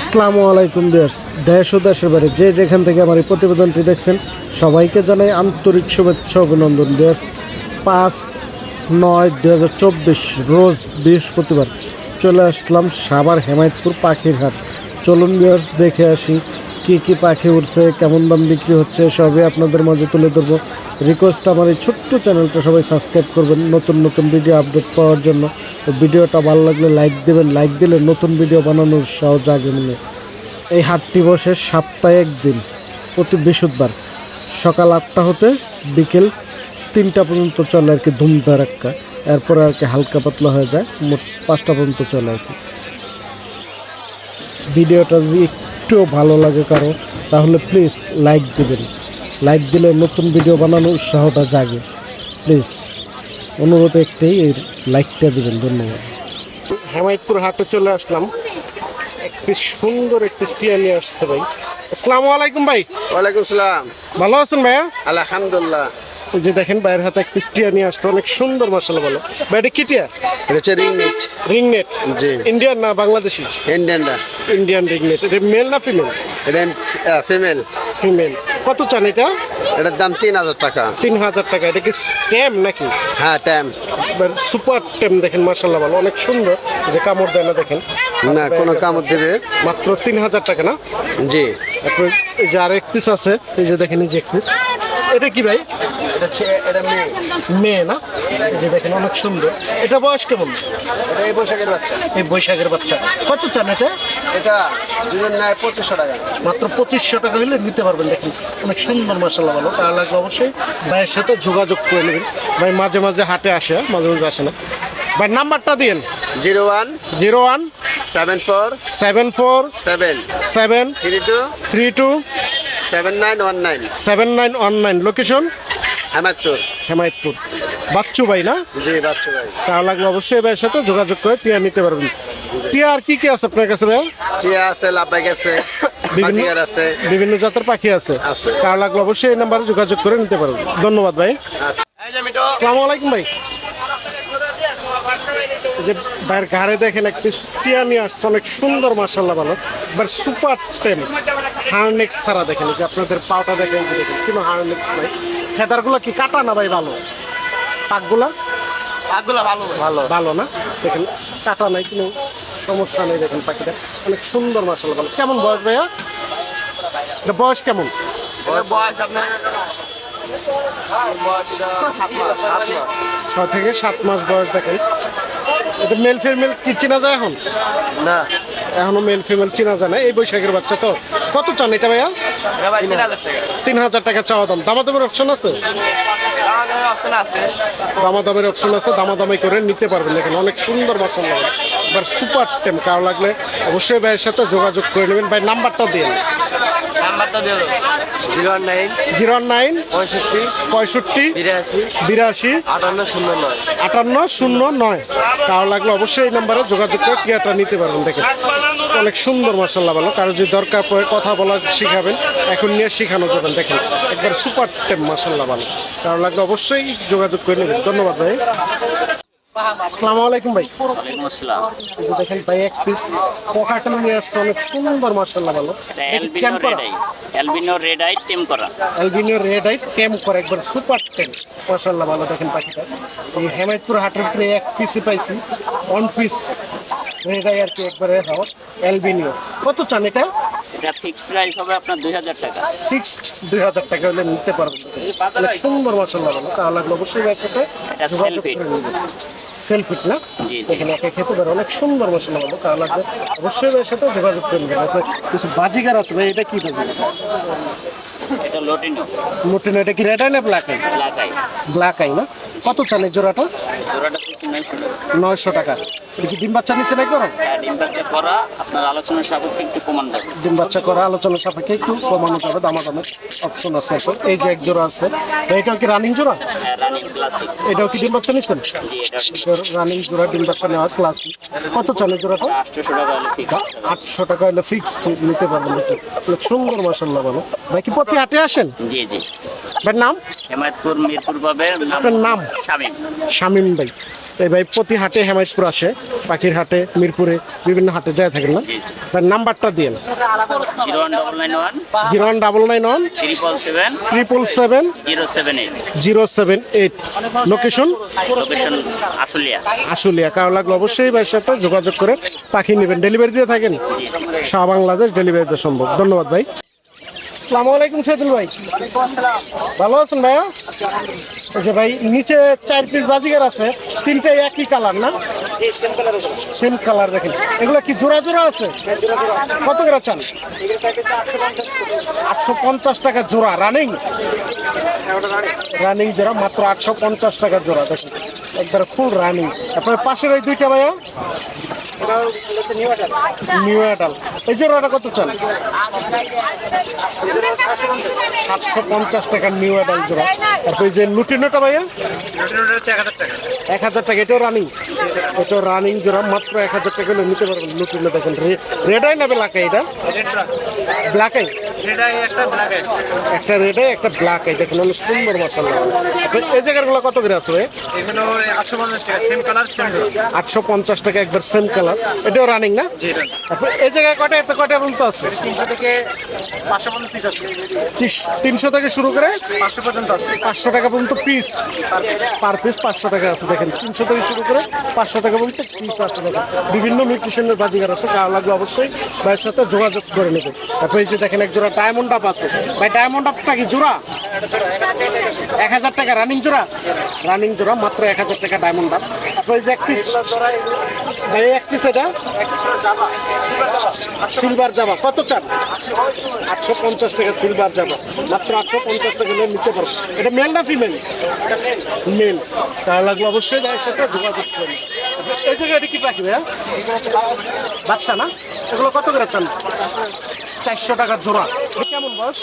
আসসালামু আলাইকুম বিয়ার্স দেশ ও দেশের বাইরে যে যেখান থেকে আমার এই প্রতিবেদনটি দেখছেন, সবাইকে জানাই আন্তরিক শুভেচ্ছা অভিনন্দন বিয়ার্স পাঁচ নয় দু হাজার চব্বিশ রোজ বৃহস্পতিবার চলে আসলাম সাভার হেমায়তপুর পাখির হাট চলুন বিয়ার্স দেখে আসি কী কী পাখি উঠছে কেমন দাম বিক্রি হচ্ছে, সবই আপনাদের মাঝে তুলে ধরবো। রিকোয়েস্ট আমার এই ছোট্ট চ্যানেলটা সবাই সাবস্ক্রাইব করবেন নতুন নতুন ভিডিও আপডেট পাওয়ার জন্য। ভিডিওটা ভালো লাগলে লাইক দেবেন লাইক দিলে নতুন ভিডিও বানানোর উৎসাহ জাগে মনে এই হাটটি বসে সপ্তাহে একদিন, প্রতি বৃহস্পতিবার সকাল আটটা হতে বিকেল তিনটা পর্যন্ত চলে আর কি ধুমধারাক্কা এরপরে আর কি হালকা পাতলা হয়ে যায়, মোট পাঁচটা পর্যন্ত চলে আর কি। ভিডিওটা যদি একটুও ভালো লাগে কারও তাহলে প্লিজ লাইক দেবেন। লাইক দিলে নতুন ভিডিও বানানোর উৎসাহটা জাগে। প্লিজ অনুরোধ একটাই এই লাইকটা দেবেন। ধন্যবাদ। হেমায়তপুর হাটে চলে আসলাম। একটি সুন্দর একটি স্টিয়া নিয়ে আসছে ভাই। আসসালামু আলাইকুম ভাই। ওয়ালাইকুম সালাম। ভালো আছেন ভাইয়া? আলহামদুলিল্লাহ। এই যে দেখেন ভাইয়ের হাতে একটি স্টিয়া নিয়ে আসছে অনেক সুন্দর মশলা বলো। ভাই এটা কিটিয়া এটা হচ্ছে রিং নেট রিং নেট জি। ইন্ডিয়ান না বাংলাদেশি? ইন্ডিয়ানটা ইন্ডিয়ান রিং নেট এটা মেল না ফিমেল এটা ফিমেল ফিমেল কত চান এটা? এটার দাম তিন হাজার টাকা। তিন হাজার টাকা। এটা কি স্ট্যাম নাকি? হ্যাঁ ট্যাম সুপার টেম দেখেন মার্শাল্লাহ ভালো অনেক সুন্দর। যে কামড় দেয় না দেখেন। না কোনো কামড় দেবে। মাত্র তিন হাজার টাকা না? জি। তারপর এই যে আর এক পিস আছে এই যে দেখেন এই যে এক পিস এটা কি ভাই? এটা এটা মেয়ে। মেয়ে না? যে দেখেন অনেক সুন্দর। এটা বয়স কেমন? এটা এই বৈশাখের বাচ্চা। এই বৈশাখের বাচ্চা। কত চান এটা? এটা দুজন নেয় পঁচিশশো টাকা। মাত্র পঁচিশশো টাকা হলে নিতে পারবেন দেখুন। অনেক সুন্দর মশলা ভালো। তার লাগবে অবশ্যই ভাইয়ের সাথে যোগাযোগ করে নেবেন। ভাই মাঝে মাঝে হাটে আসে? মাঝে মাঝে আসে না। ভাই নাম্বারটা দিন zero one zero one seven four seven four seven seven three two three two seven nine one nine. Seven nine one nine location Hemayetpur. Hemayetpur. Bachchu ভাই না? জি বাচ্চা ভাই তার লাগলে অবশ্যই ভাইয়ের সাথে যোগাযোগ করে টিয়া নিতে পারবেন। টিয়া আর কি কি আছে আপনার কাছে ভাই টিয়া আছে লাভবাগ আছে বিভিন্ন আছে। বিভিন্ন জাতের পাখি আছে। আছে। তার লাগলে অবশ্যই এই নাম্বারে যোগাযোগ করে নিতে পারবেন। ধন্যবাদ ভাই। আসসালামু আলাইকুম ভাই। ভাইয়ের ঘাড়ে দেখেন একটি টিয়া নিয়ে আসছে অনেক সুন্দর মার্শাল্লাহ ভালো। এবার সুপার টেম হার্নেক্স ছাড়া দেখেন যে আপনাদের পাওটা দেখেন যে দেখেন কোনো হার্নেক্স নাই। ফেদারগুলো কি কাটা না ভাই ভালো? পাকগুলা? ভালো। ভালো। না? দেখেন কাটা নাই কোনো সমস্যা নেই দেখেন পাখিটা অনেক সুন্দর মার্শাল্লাহ ভালো। কেমন বয়স ভাইয়া? বয়স কেমন? ছয় থেকে সাত মাস বয়স দেখেন। এটা মেল ফিমেল কি চেনা যায় এখন? না। এখনও মেল ফিমেল চেনা যায় না। এই বৈশাখের বাচ্চা তো। কত চান এটা ভাইয়া? তিন হাজার টাকা। চাওয়া দাম। দামাদামের অপশন আছে? দামাদামের অপশন আছে। দামা দামাদামি করে নিতে পারবেন দেখেন অনেক সুন্দর মশলা এবার সুপার টেম। কারও লাগলে অবশ্যই ভাইয়ের সাথে যোগাযোগ করে নেবেন। ভাই নাম্বারটা দিন। জিরো নাইন জিরো নাইন পঁয়ষট্টি পঁয়ষট্টি বিরাশি বিরাশি আটান্ন শূন্য নয়। আটান্ন শূন্য নয়। কারও লাগলে অবশ্যই এই নাম্বারে যোগাযোগ করে ক্রিয়াটা নিতে পারবেন। দেখেন অনেক সুন্দর মশলা ভালো। কারও যদি দরকার পড়ে কথা বলা শিখাবেন এখন নিয়ে শেখানো যাবেন দেখেন একবার সুপার টেম মশলা ভালো। কারও লাগলে অবশ্যই যোগাযোগ করে নেবেন। ধন্যবাদ ভাই। আসসালামু আলাইকুম ভাই। ওয়ালাইকুম আসসালাম। দেখেন ভাই এক পিস পকাটানো নিয়ে আসছে অনেক সুন্দর মশলা ভালো। Albino red eye albino red eye tame করা। অ্যালবিনিও রেড আই টেম করে একবার সুপার টেম মশাল্লাহ ভালো দেখেন পাখিটা। এই হেমায়তপুর হাটের এক পিসই পাইছি ওয়ান পিস রেড আই আর কি একবারে হাওয়া কত চান এটা? এটা ফিক্সড প্রাইস হবে আপনার দুই হাজার টাকা। ফিক্সড দুই হাজার টাকা হলে নিতে পারবেন। সুন্দর মশাল্লাহ ভালো। তাহলে অবশ্যই একসাথে এটা সেলফিট না। এখানে একে খেতে পারে অনেক সুন্দর মশলা হবে তা লাগবে অবশ্যই এর সাথে যোগাযোগ করে নেবেন আপনার কিছু বাজিগার আছে ভাই এটা কি বাজিগার? লোটিনো। মোটিনো এটা কি রেড আই না black eye black eye black eye না? কত চানের জোড়াটা? জোড়াটা পিছু নয়শো টাকা। কি ডিম বাচ্চা নিচে নাই করো হ্যাঁ, ডিম বাচ্চা করা আপনার আলোচনার সাপেক্ষে একটু কমান যাবে। ডিম বাচ্চা করা আলোচনা সাপেক্ষে একটু কমানো যাবে দামা দামের অপশন আছে এখন। এই যে এক জোড়া আছে তো এটাও কি রানিং জোড়া? হ্যাঁ রানিং ক্লাসিক এটাও কি ডিম বাচ্চা নিচ্ছেন জি এটা রানিং জোড়া ডিম বাচ্চা নেওয়া ক্লাস কত চানের জোড়াটা? আটশোশো টাকা হলে ফিক্স আটশো টাকা হলে ফিক্সড নিতে পারবেন। অনেক সুন্দর মাসাল্লাহ ভালো। ভাই কি প্রতি হাটে আসেন জি জি। ভাই নাম? হেমায়তপুর মিরপুর পাবে। আপনার নাম? শামিম। শামিম ভাই। এই ভাই প্রতি হাটে হেমায়তপুর আসে। পাখির হাটে মিরপুরে বিভিন্ন হাটে যায় থাকেন না? ভাই নাম্বারটা দিন zero one double nine one. Zero one double nine one. Triple seven. Triple seven. Zero seven eight. Zero seven eight. Location? Location Ashulia. Ashulia. কারও লাগলে অবশ্যই ভাইয়ের সাথে যোগাযোগ করে পাখি নেবেন। ডেলিভারি দিয়ে থাকেন? সারা বাংলাদেশ ডেলিভারি দেওয়া সম্ভব। ধন্যবাদ ভাই। আসসালামু আলাইকুম সৈদুল ভাই। ভালো আছেন ভাইয়া? ওই যে ভাই, নিচে চার পিস বাজিগার আছে তিনটাই একই কালার না? সেম কালার দেখেন। এগুলো কি জোড়া জোড়া আছে? কত করে চান? আটশো পঞ্চাশ টাকা জোড়া রানিং রানিং জোড়া, মাত্র আটশো পঞ্চাশ টাকা জোড়া, দেখেন। একবার ফুল রানিং আপনার পাশের ওই দুইটা ভাইয়া? New adult. এই জোড়াটা কত চান সাতশো পঞ্চাশ টাকার নিউ অ্যাডাল জোড়া। তারপর যে লুটিনোটা ভাইয়া? এক হাজার টাকা। এটাও রানিং এটাও রানিং জোড়া মাত্র এক হাজার টাকা হলে নিতে পারবেন লুটিনো। দেখেন রেড আই না ব্ল্যাক এটা? ব্ল্যাক আই একটা রেড আই একটা ব্ল্যাক আই দেখেন অনেক সুন্দর মশলা এই জায়গাগুলো কত করে আছে ভাই আটশো পঞ্চাশ টাকা একবার সেম কালার এটাও রানিং না? এই জায়গায় কটা এত কটা পর্যন্ত আছে। তিস- তিনশো থেকে শুরু করে পাঁচশো টাকা পর্যন্ত পিস পার পিস পাঁচশো টাকা আছে দেখেন। তিনশো থেকে শুরু করে পাঁচশো টাকা পর্যন্ত পিস আছে দেখেন। বিভিন্ন নিউট্রিশনের বাজিগার আছে কার লাগবে অবশ্যই ভাইয়ের সাথে যোগাযোগ করে নেবে। তারপর এই যে দেখেন এক জোড়া ডায়মন্ড আপ আছে। ভাই ডায়মন্ড আপটা কি জোড়া? এক হাজার টাকা রানিং জোড়া? রানিং জোড়া মাত্র এক হাজার টাকা ডায়মন্ড আপ তারপর এই যে এক পিস ভাই এক পিস জামা। কত চান? আটশো পঞ্চাশ টাকা সিলভার জামা। মাত্র আটশো পঞ্চাশ টাকা হলে নিতে পারব। এটা মেল না ফিমেল মেল লাগবে অবশ্যই ভাইয়ের সাথে যোগাযোগ করবেন এই বাচ্চা না? এগুলো কত করে চান? চারশো টাকা জোড়া। কেমন বয়স?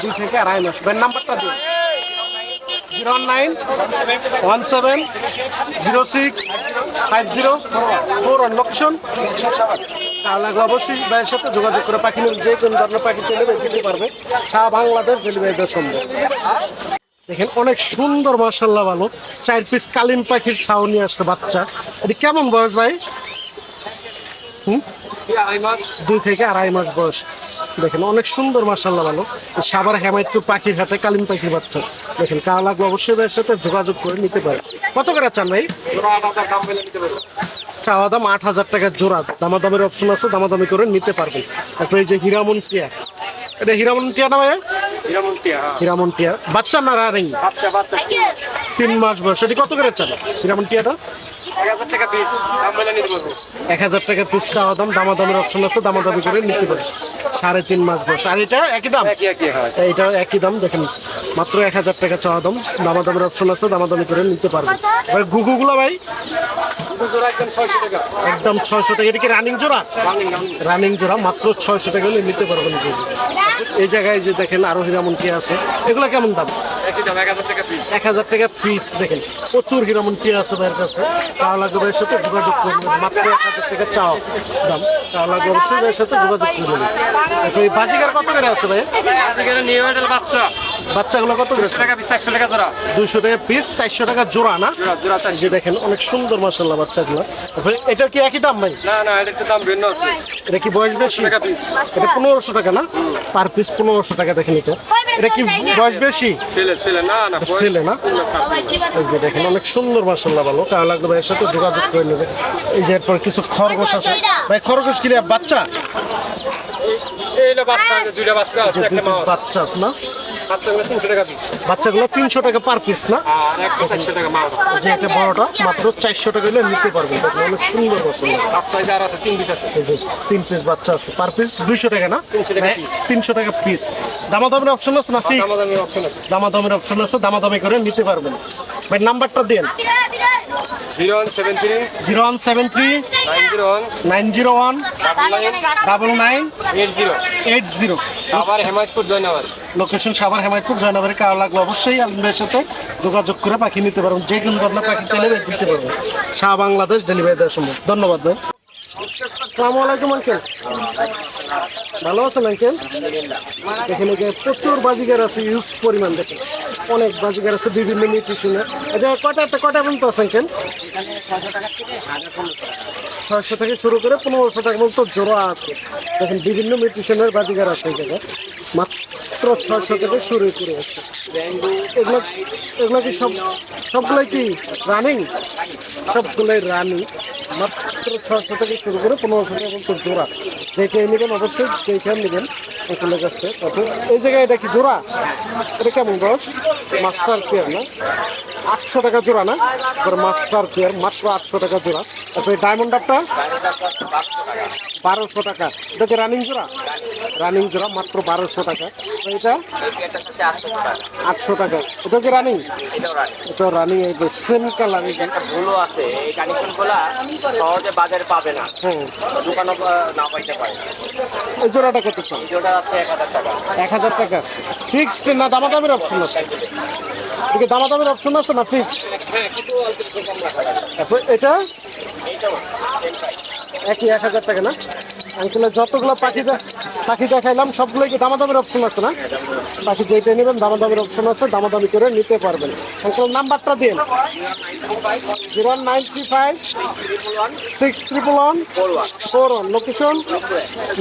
দুই থেকে আড়াই মাস। নাম্বারটা দিন। Zero nine one seven zero six five zero four one location তাহলে অবশ্যই ভাইয়ের সাথে যোগাযোগ করে পাখি যে কোনো ধরনের পাখি চলে দিতে পারবে সারা বাংলাদেশ ডেলিভারি দেওয়া সম্ভব। দেখেন অনেক সুন্দর মার্শাল্লাহ ভালো। চার পিস কালিম পাখির ছাউ নিয়ে আসছে বাচ্চা। এটি কেমন বয়স ভাই? হুম? দুই থেকে আড়াই মাস বয়স। দেখেন অনেক সুন্দর মার্শাল্লাহ ভালো। সাবার হেমায়তপুর পাখির হাতে কালিম পাখির বাচ্চা দেখেন কার লাগবে অবশ্যই ভাইয়ের সাথে যোগাযোগ করে নিতে পারে কত করে চান ভাই? চাওয়া দাম আট হাজার টাকার জোড়া। দামাদামের অপশন আছে দামাদামি করে নিতে পারবেন। তারপরে এই যে হীরামন টিয়া। এটা হীরামন টিয়া না ভাইয়া? হীরামন টিয়া বাচ্চা না রানিং তিন মাস বয়স। এটি কত করে চান? হীরামন টিয়াটা? এক হাজার টাকা পিস চাওয়া দাম দামাদামের অপশন আছে দামাদামি করে নিতে পারে। সাড়ে তিন মাস বয়স। আর এটা একই দাম? এইটা একই দাম দেখেন মাত্র এক হাজার টাকা চাওয়া দাম দামাদামের অপশন আছে দামাদামি করে নিতে পারবেন এবার ঘুঘুগুলো ভাই? একদম ছয়শো টাকা। এটা কি রানিং জোড়া? রানিং জোড়া মাত্র ছয়শো টাকা নিতে পারবেন। এই জায়গায় যে দেখেন আরও হিরামন্টি আছে এগুলো কেমন দাম? এক হাজার টাকা পিস দেখেন প্রচুর হিরামন্টি আছে ভাইয়ের কাছে? তাহলে গোবের সাথে যোগাযোগ করবেন মাত্র এক হাজার টাকা চাও দাম। তাহলে গোবের সাথে যোগাযোগ করবেন এই বাজিকার কত করে আছে ভাই বাচ্চাগুলো কত করে দুশো টাকা পিস চারশো টাকা জোড়া। না? যে দেখেন অনেক সুন্দর মাসাল্লাহ বাচ্চাগুলো। এটা কি একই দাম ভাই? এটা কি বয়স বেশি? এটা পনেরোশো টাকা না? পার পিস পনেরোশো টাকা দেখেন এটা। এটা কি বয়স বেশি? ছেলে না এই যে দেখেন অনেক সুন্দর মাসাল্লাহ ভালো। কার লাগবে ভাইয়ের সাথে যোগাযোগ করে নেবে। এই যে এরপর কিছু খরগোশ আছে। ভাই খরগোশ কি রে? বাচ্চা? বাচ্চা আছে না? বাচ্চাগুলো তিনশো টাকা পার পিস না? যে এটা বড়টা মাত্র চারশো টাকা হলে নিতে পারবেন। দেখেন অনেক সুন্দর পছন্দ এই যে তিন পিস বাচ্চা আছে। পার পিস দুইশো টাকা না? তিনশো টাকা পিস দামাদামের অপশন আছে না ফিক্স দামাদামের অপশন আছে। দামাদামি করে নিতে পারবেন। ভাই নাম্বারটা দেন। Zero one seven three. Nine zero one. Double nine. Eight zero. আবার হেমায়তপুর জয়নগর। লোকেশন সাভার হেমায়তপুর জয়নগরে কারও লাগলে অবশ্যই আলমের সাথে যোগাযোগ করে পাখি নিতে পারবেন যে কোনো ধরনের পাখি চাইলে দিতে পারবেন সারা বাংলাদেশ ডেলিভারি দেওয়া সম্ভব ধন্যবাদ ভাই। আসসালামু আলাইকুম আঙ্কেল। ভালো আছেন, আঙ্কেল? এখানে যে প্রচুর বাজিগার আছে ইউজ পরিমাণ দেখে অনেক বাজিগার আছে, বিভিন্ন নিউট্রিশনের আচ্ছা কটা কটা পর্যন্ত আছে, আঙ্কেল? ছয়শো থেকে শুরু করে পনেরোশো টাকা পর্যন্ত জোড়া আছে। দেখেন বিভিন্ন নিউট্রিশনের বাজিগার আছে এখানে মাত্র ছয়শো থেকে শুরু করে আসছে। এগুলো এগুলো কি সব সবগুলোই কি রানিং সবগুলোই রানিং মাত্র ছয়শো থেকে শুরু করে পনেরোশো টাকা পর্যন্ত জোড়া। দেখে নেবেন অবশ্যই দেখে নেবেন এখানের কাছে কত এই জায়গায় এটা কি জোড়া? এটা কেমন বয়স? মাস্টার পেয়ার না? আটশো টাকা জোড়া না? মাস্টার পেয়ার মাত্র আটশো টাকা জোড়া। তারপরে ডায়মন্ড আপটা বারোশো টাকা। এটা কি রানিং জোড়া? রানিং জোড়া মাত্র বারোশো টাকা। এটা? আটশো টাকা। এটা কি রানিং এটা রানিং এই সেম কালার ভুলও আছে এই কানেকশনগুলা সহজে বাজারে পাবে না হ্যাঁ। দোকানও না পাইতে পারে এই জোড়াটা কত চান? যেটা আছে এক হাজার টাকা। এক হাজার টাকা ফিক্সড না দামাদামির অপশন আছে? এদিকে দামাদামির অপশন আছে না ফিক্সড হ্যাঁ এটা। একই এক হাজার টাকা না? আঙ্কেলের যতগুলো পাখি পাখি দেখাইলাম সবগুলোই কি দামাদামির অপশন আছে না? পাখি যেটা নেবেন দামাদামির অপশন আছে দামাদামি করে নিতে পারবেন। আঙ্কেলের নাম্বারটা দিন। Zero one nine three five six triple one four one. Location?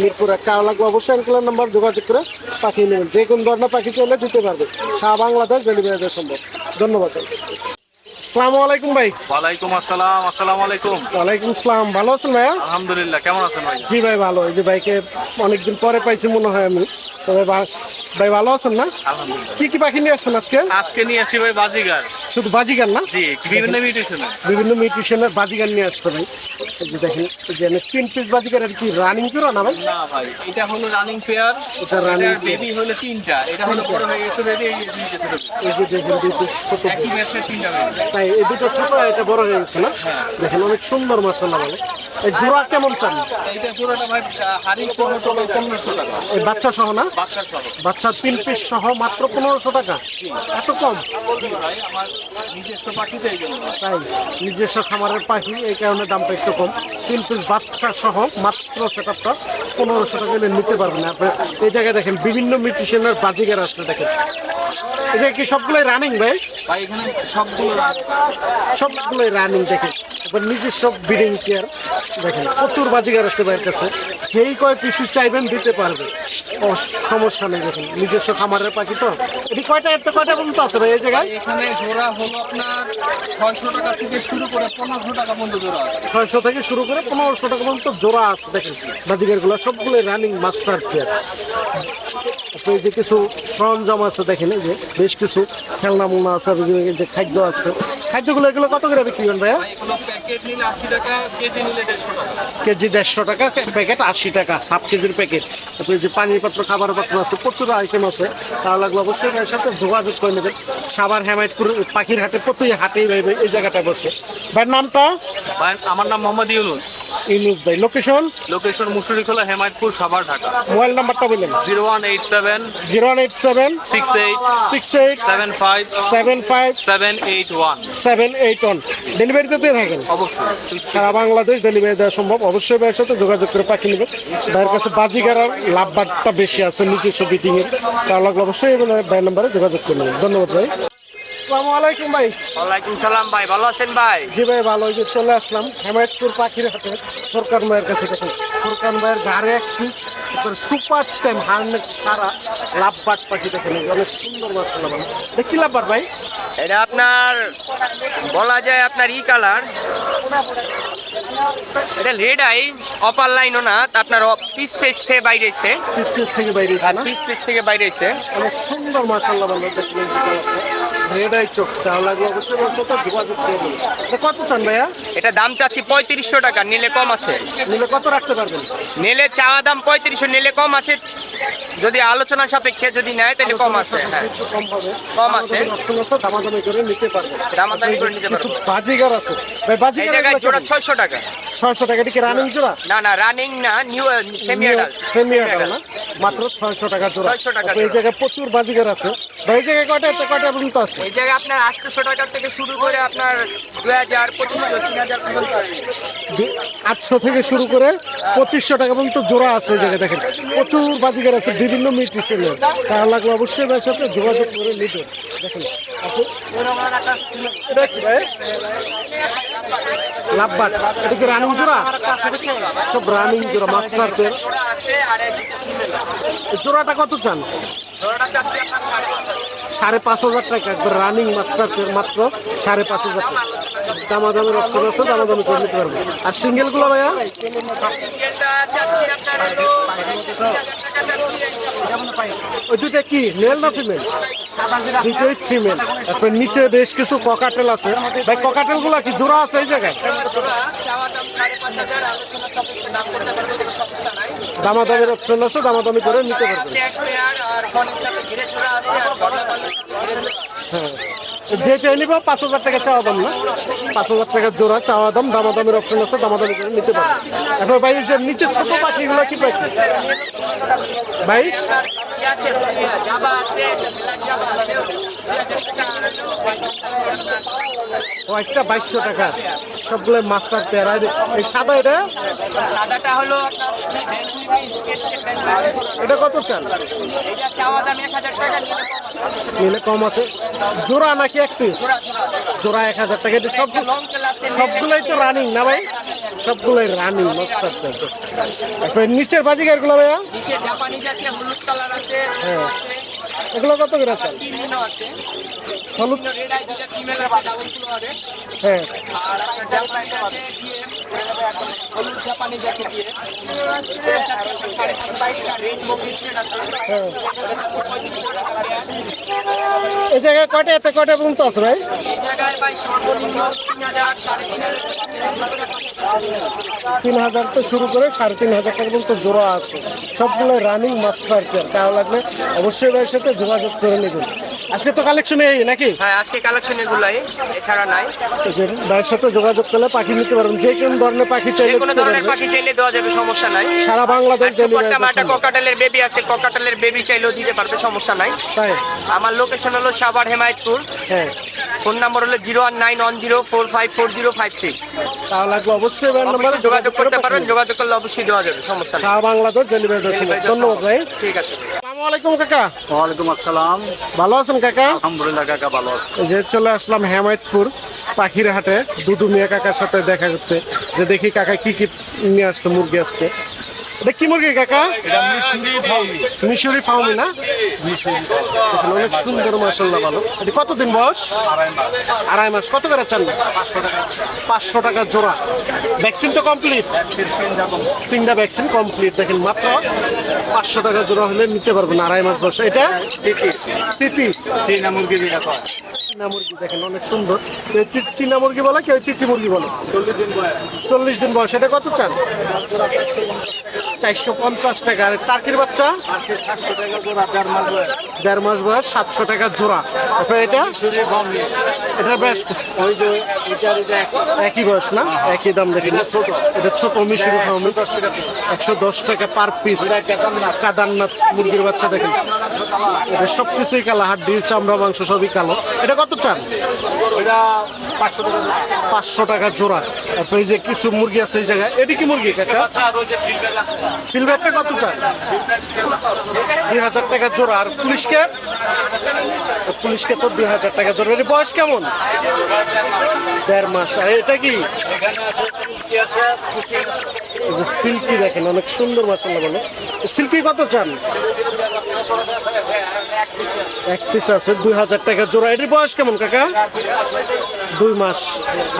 Mirpur একটা লাগবে অবশ্যই আঙ্কেলের নাম্বার যোগাযোগ করে পাখি নেবেন। যে কোনো ধরনের পাখি চলে দিতে পারবে। সারা বাংলাদেশ ডেলিভারি দেওয়া সম্ভব। ধন্যবাদ। আসসালামু আলাইকুম ভাই। ওয়ালাইকুম আসসালাম আসসালামু আলাইকুম। ওয়ালাইকুম আসসালাম ভালো আছেন ভাইয়া? আলহামদুলিল্লাহ কেমন আছেন ভাই জি ভাই ভালো। এই যে ভাইকে অনেকদিন পরে পাইছি মনে হয় আমি। তবে ভা- ভাই ভালো আছেন না? কি কি পাখি নিয়ে আসছেন আজকে? আজকে নিয়ে আসছি ভাই বাজিগার। শুধু বাজিগার না? জি বিভিন্ন মিউটেশনে বিভিন্ন বাজিগার নিয়ে আসছে ভাই। যে দেখেন যে তিন পিস বাজিগার আর কি রানিং জোড়া না ভাই? না ভাই এটা হলো রানিং পেয়ার এটা এটা বেবি হলো তিনটা এটা হলো বড় হয়ে গেছে বেবি এই যে ছোট দেখেন দুই পিস ছোট একই ব্যাচের তিনটা তাই এই দুটো ছোট এটা বড় হয়ে গেছে না? দেখেন অনেক সুন্দর মশলা বলে এই জোড়া কেমন চান? এইটা জোড়াটা ভাই হাড়ি পনেরো টাকা পনেরোশো টাকা এই বাচ্চা সহ না? বাচ্চা তিন পিস সহ মাত্র পনেরোশো টাকা। এত কম? তাই নিজস্ব খামারের পাখি এই কারণে দামটা একটু কম। তিন পিস বাচ্চা সহ মাত্র সেট আপটা পনেরোশো টাকা হলে নিতে পারবেন আপনি এই জায়গায় দেখেন বিভিন্ন মিউট্রিশনের বাজিগার আছে দেখেন। এই যে কি সবগুলোই রানিং ভাই? ভাই এখানে সবগুলো সবগুলোই রানিং দেখেন। নিজস্ব ব্রিডিং কেয়ার দেখেন প্রচুর বাজিগার আছে ভাইয়ের কাছে। যেই কয় পিসু চাইবেন দিতে পারবে। ও সমস্যা নেই দেখেন নিজস্ব খামারের পাখি তো। এটি কয়টা একটা কয়টা পর্যন্ত আছে ভাই এই জায়গায়? এখানে জোড়া হলো আপনার ছয়শো টাকা থেকে শুরু করে পনেরোশো টাকা পর্যন্ত জোড়া ছয়শো থেকে শুরু করে পনেরোশো টাকা পর্যন্ত জোড়া আছে দেখেন। বাজিগারগুলো সবগুলো রানিং মাস্টার পেয়ার তারপরে এই যে কিছু সরঞ্জাম আছে দেখেন এই যে বেশ কিছু খেলনা মোনা আছে যে খাদ্য আছে। খাদ্যগুলো এগুলো কত করে বিক্রি করেন ভাইয়া? কেজি দেড়শো টাকা প্যাকেট আশি টাকা হাফ কেজির প্যাকেট। তারপরে যে পানির পাত্র খাবার পাত্র আছে প্রচুর আইটেম আছে। তার লাগল অবশ্যই ভাইয়ের সাথে যোগাযোগ করে নেবেন। সাবার হেমায়তপুর পাখির হাটে প্রতি হাটেই এই জায়গাটায় বসে। ভাইয়ের নামটা? ভাই আমার নাম মোহাম্মদ ইউনুস। ইউনুস ভাই location location Musuri Musurikhola Hemayetpur Savar Dhaka. Mobile নাম্বারটা বললেন। Zero one eight seven zero one eight seven six eight six eight seven five seven five seven eight one seven eight one ডেলিভারিতে দিয়ে থাকেন? অবশ্যই। সারা বাংলাদেশ ডেলিভারি দেওয়া সম্ভব। অবশ্যই ভাইয়ের সাথে যোগাযোগ করে পাখি নেবেন। ভাইয়ের কাছে বাজিকার লাভবারটা বেশি আছে নিজস্ব বিটিংয়ের এর তার লাগলে অবশ্যই এগুলো ভাইয়ের নাম্বারে যোগাযোগ করে নেবেন ধন্যবাদ ভাই। আসসালামু আলাইকুম ভাই। ওয়ালাইকুম সালাম ভাই ভালো আছেন ভাই? জি ভাই ভালো। যে চলে আসলাম হেমায়তপুর পাখির হাটে সরকার মায়ের কাছে। দেখুন সরকার মায়ের ঘাড়ে এক পিস সুপার টেম হার্নেক সারা লাভবাট পাখি দেখেন। অনেক সুন্দর মাসাল্লাহ ভাই। দেখি লাভবার ভাই? এটা আপনার বলা যায় আপনার ই কালার। এটা রেড আই অপার লাইনও না আপনার পিস পেস থেকে বাইরে এসে পিস পিস থেকে বাইরে এসে আর পিস পেস থেকে বাইরে এসে অনেক সুন্দর মাসাল্লাহ ভালো রেড চোখ তাহলে অবশ্যই আমার সাথে যোগাযোগ করে নেবেন এটা কত চান ভাইয়া? এটা দাম চাচ্ছি পঁয়ত্রিশশো টাকা নিলে কম আছে। নিলে কত রাখতে পারবেন? নিলে চাওয়া দাম পঁয়ত্রিশশো নিলে কম আছে। যদি আলোচনা সাপেক্ষে যদি নেয় তাহলে কম আছে হ্যাঁ। কম আছে। দামাদামি করে নিতে পারবেন। দামাদামি করে নিতে পারব। বাজিগার আছে। ভাই বাজিগার জায়গায় জোড়া ছয়শো টাকা। ছয়শো টাকা এটা কি রানিং জোড়া? না না রানিং না নিউ সেমি অ্যাডাল্ট সেমি না? মাত্র ছয়শো টাকা জোড়া। 600 টাকা এই জায়গায় প্রচুর বাজিগার আছে। ভাই এই জায়গায় কয়টা আছে? কয়টা পর্যন্ত আছে? এই জায়গায় আপনার আটশোশো টাকা থেকে শুরু করে আপনার দুই হাজার পঁচিশশো তিন হাজার পর্যন্ত আটশো থেকে শুরু করে পঁচিশশো টাকা পর্যন্ত জোড়া আছে এই জায়গায় দেখেন। প্রচুর বাজিগার আছে বিভিন্ন মিউট্রিশনের তার লাগলে অবশ্যই ভাইয়ের সাথে যোগাযোগ করে নিতে দেখেন ভাই। লাভবাট এটা কি রানিং জোড়া সব রানিং জোড়া আছে। জোড়াটা কত চান সাড়ে পাঁচ হাজার। টাকা, একবার রানিং মাস্টারদের মাত্র সাড়ে পাঁচ হাজার টাকা দামাদামের অপশন আছে, দামাদামি করে নিতে পারব আর সিঙ্গেলগুলো ভাইয়া। ওই দুইটা কি মেল না ফিমেল দুটোই ফিমেল তারপর নিচে বেশ কিছু ককাটেল আছে। ভাই ককাটেলগুলা কি জোড়া আছে এই জায়গায়? দামাদামের অপশন আছে দামাদামি করে নিতে পারবেন হ্যাঁ। যেটা নিব পাঁচ হাজার টাকা চাওয়া দাম না। পাঁচ হাজার টাকার জোড়া চাওয়া দাম দামাদামের অপশন আছে দামাদামি করে নিতে পারবেন এবার ভাই যে নিচে ছোট পাখিগুলো কি পাখি? ভাই? টাকা ও একটা বাইশশো টাকা। সবগুলো মাস্টার পেয়ারা। এই সাদা এটা? সাদাটা হলো এটা কত চান? এটা চাওয়া দাম এক হাজার টাকা নিলে কম আছে। জোড়া নাকি এক পিস জোড়া এক হাজার টাকা। সব সবগুলোই তো রানিং না ভাই? সবগুলোই রানিং মাস্টার নিচের বাজিকারগুলো ভাইয়া? হ্যাঁ। এগুলো কত করে আছে? হলুদ হ্যাঁ। আর এই জায়গায় কয়টা এতে কয়টা পর্যন্ত আছে ভাই? জায়গায় ভাই সর্বনিম্ন তিন হাজার সাড়ে তিন হাজার তিন হাজার তো শুরু করে সাড়ে তিন হাজার টাকা পর্যন্ত জোড়া আছে। সবগুলো রানিং মাস্টার পেয়ার তাও লাগলে অবশ্যই ভাইয়ের সাথে যোগাযোগ করে নেবেন। আজকে তো কালেকশন এই নাকি? হ্যাঁ আজকে কালেকশন এগুলাই এছাড়া নাই। ভাইয়ের সাথে যোগাযোগ করলে পাখি নিতে পারবেন। যে কোন ধরনের পাখি চাইলে কোনো ধরনের পাখি চাইলে দেওয়া যাবে সমস্যা নাই। সারা বাংলাদেশ ডেলিভারি একটা ককাটেলের বেবি আছে ককাটেলের বেবি চাইলেও দিতে পারবে সমস্যা নাই। আমার লোকেশন হলো সাভার হেমায়তপুর। হ্যাঁ। ফোন নাম্বার হলো zero one nine one zero four five four zero five six. তাও লাগবে অবশ্যই নাম্বারে যোগাযোগ করতে পারবেন যোগাযোগ করলে অবশ্যই দেওয়া যাবে সমস্যা নেই। সারা বাংলাদেশ ডেলিভারি ধন্যবাদ ভাই। ঠিক আছে। আসসালামু কাকা। ওয়ালাইকুম আসসালাম। ভালো আছেন কাকা? আলহামদুলিল্লাহ কাকা ভালো আছে। যে চলে আসলাম হেমায়তপুর পাখির হাটে দুদু মিয়া কাকার সাথে দেখা করতে। যে দেখি কাকা কি কি নিয়ে আসছে মুরগি আজকে। এটা কি মুরগি কাকা? মিশরি ফাউমি। না? অনেক সুন্দর মাসাল্লাহ ভালো। এটা কতদিন বয়স? আড়াই মাস। কত করে চান? পাঁচশো টাকা। জোড়া। ভ্যাকসিন তো কমপ্লিট? তিনটা ভ্যাকসিন কমপ্লিট। দেখেন মাত্র পাঁচশো টাকা জোড়া হলে নিতে পারবেন। আড়াই মাস বয়স। এটা? তিতি। তিতি। মুরগি চীনা মুরগি দেখেন অনেক সুন্দর। চীনা মুরগি বলে কেউ তিতি মুরগি বলে। চল্লিশ দিন বয়স চল্লিশ দিন বয়স এটা কত চান? চারশো পঞ্চাশ টাকা। আর টার্কির বাচ্চা? দেড় মাস বয়স সাতশো টাকা জোড়া। তারপরে এটা? এটা বেশ ওই যে একই বয়স না? একই দাম দেখেন। এটা ছোট। এটা ছোট মিশরি ফার্মে। টাকা একশো দশ টাকা পার পিস। কাদারনাথ মুরগির বাচ্চা দেখেন। এটা সব কিছুই কালো হাড্ডির চামড়া মাংস সবই কালো। এটা কত চান? ওইটা পাঁচশো টাকা। জোড়া। পাঁচশো টাকা জোড়া। তারপরে যে কিছু মুরগি আছে এই জায়গায়। এটি কি মুরগি কাকা সিলভারটা কত চান? দুই হাজার টাকা জোড়া। আর পুলিশকে পুলিশকে তো দুই হাজার টাকা জোড়া। এর বয়স কেমন? দেড় মাস। আর এটা কি? সিল্কি দেখেন অনেক সুন্দর মাসাল্লাহ বলে। সিল্কি কত চান? এক পিস আছে, দুই হাজার টাকা জোড়া। এটির বয়স কেমন, কাকা? দুই মাস।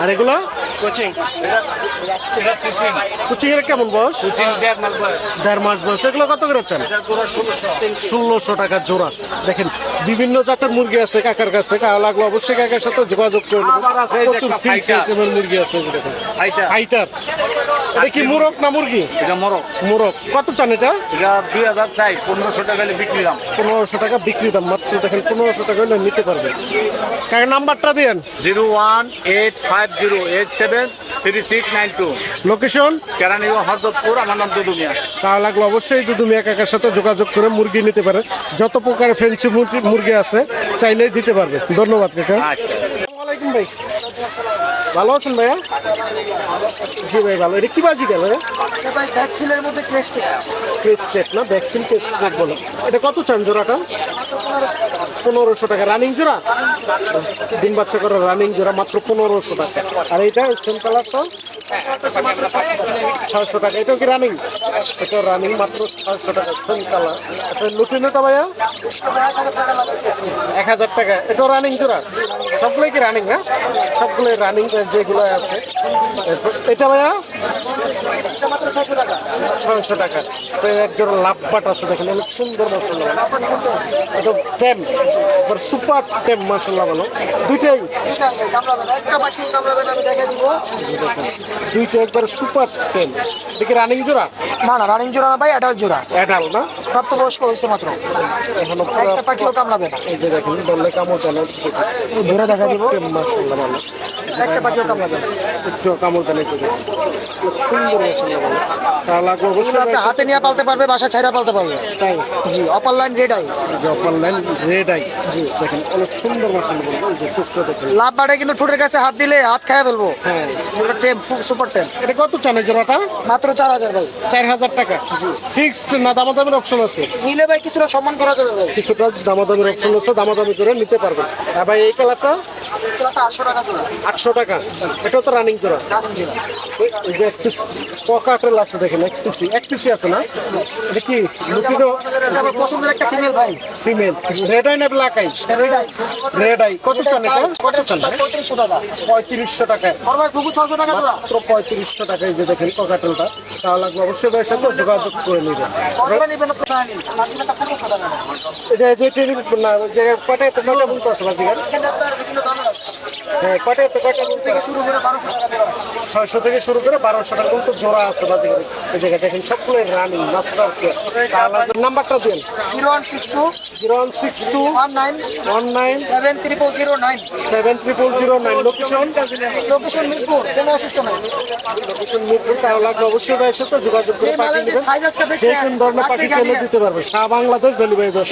আর এগুলো? কোচিং এটা এটা কোচিং কুচিং এর কেমন বয়স। দেড় মাস বয়স। এগুলো কত করে চান? ষোলোশো। টাকা জোড়া। দেখেন বিভিন্ন জাতের মুরগি আছে কাকার কাছে। কাকা লাগল অবশ্যই কাকার সাথে যোগাযোগ করে প্রচুর ফিক্স আইটেমের মুরগি আছে ফাইটার এটা কি মুরগ না মুরগি? এটা মরক মুরগ। কত চান এটা? এটা দুই হাজার চাই। পনেরোশো টাকা হলে বিক্রি দাম। পনেরোশো টাকা বিক্রি দাম। মাত্র দেখেন পনেরোশো টাকা হলে নিতে পারবেন। কাকা নাম্বারটা দেন। Zero one eight five zero eight seven three six nine two. Location? আমার নাম তাহলে লাগলে অবশ্যই কাকার সাথে যোগাযোগ করে মুরগি নিতে পারে। যত প্রকার মুরগি আছে চাইলেই দিতে পারবে। ধন্যবাদ কাকা। আচ্ছা। ভাই। ভালো আছেন ভাইয়া? জি ভাই ভালো। এটা কি বাজি গেল ভাই ব্যাগ ছিলের মধ্যে ক্রেস্টেড ক্রেস্টেড না? ভ্যাকসিন ক্রেস্টেড বলে। এটা কত চান জোড়াটা? পনেরোশো টাকা। রানিং জোড়া? দিন বাচ্চা করে রানিং জোড়া মাত্র পনেরোশো টাকা। আর এটা সেম কালারটা? ছয়শো টাকা। এটাও কি রানিং? এটা রানিং মাত্র ছয়শো টাকা সেম কালার। আচ্ছা লুটিনোটা ভাইয়া। এক হাজার টাকা এটাও রানিং জোড়া? সবগুলোই কি রানিং না? সবগুলোই রানিং যেগুলো আছে। এটা ভাইয়া? ছয়শো টাকা। তো একজন লাভ পাট আছে দেখেন অনেক সুন্দর মশলা এটা টেম সুপার টেম মশলা বলো। দুইটাই। দুইটা একবার সুপার টেম দেখি রানিং জোড়া? না না রানিং জোড়া না ভাই অ্যাডাল্ট জোড়া। অ্যাডাল না? প্রাপ্তবয়স্ক হয়েছে মাত্র। একটা পাখিও কামড়াবে না। এই যে দেখেন বললে কামড় ধরে দেখা দিব। মশলা ভালো একটা পাখিও কামড়াবে না। একটু কামড় দেন একটু খুব সুন্দর লাগবে অবশ্যই আপনি হাতে নিয়ে পালতে পারবে বাসা ছাইরা পালতে পারবে। তাই? জি opaline red eye opaline red eye জি। দেখেন অনেক সুন্দর মশলা বলব যে চোখটা দেখেন। লাভ বাড়ে কিন্তু ঠোঁটের কাছে হাত দিলে হাত খায় ফেলব। হ্যাঁ। এটা টেম সুপার টেম এটা কত চানের জোড়াটা? মাত্র চার হাজার ভাই। চার হাজার টাকা। ফিক্সড না দামাদামির অপশন আছে? নিলে ভাই কিছুটা সম্মান করা যাবে ভাই। কিছুটা দামাদামির অপশন আছে দামাদামি করে নিতে পারবেন। আর ভাই এই কালারটা এটা আটশো টাকা জোড়া। আটশো টাকা এটাও তো রানিং জোড়া এই যে এক পিস পকাটেল আছে দেখেন এক পিসি এক পিসি আছে না এটা কি লুকিনো পছন্দের একটা ফিমেল ভাই ফিমেল রেড আই না black eye red eye red eye কত চান এটা কত চান পঁয়ত্রিশশো টাকা পঁয়ত্রিশশো টাকা ভাই খুবই ছশো টাকা মাত্র পঁয়ত্রিশশো টাকায় যে দেখেন পকাটেলটা তাহলে লাগবে অবশ্যই ভাইয়ের সাথে যোগাযোগ করে নেবেন এই যে যে ট্রেনিং না যে কটায় তো কটা বলতে আছে হ্যাঁ কটায় তো কটা থেকে শুরু করে বারোশো ছয়শো থেকে শুরু করে বারোশো টাকা পর্যন্ত জোড়া আছে বাজিগার এই জায়গায় দেখেন সবগুলোই রানিং মাস্টার নাম্বারটা দিন। Zero one six two zero one six two one nine one nine seven triple zero nine. Seven triple zero nine location location Mirpur কোনো অসুস্থ নাই। লোকেশন মিরপুর তাহলে লাগবে অবশ্যই ভাইয়ের সাথে যোগাযোগ করে পাঠিয়ে দেবেন। যে কোন ধরনের পাখি চলে দিতে পারবে। সারা বাংলাদেশ ডেলিভারি দশ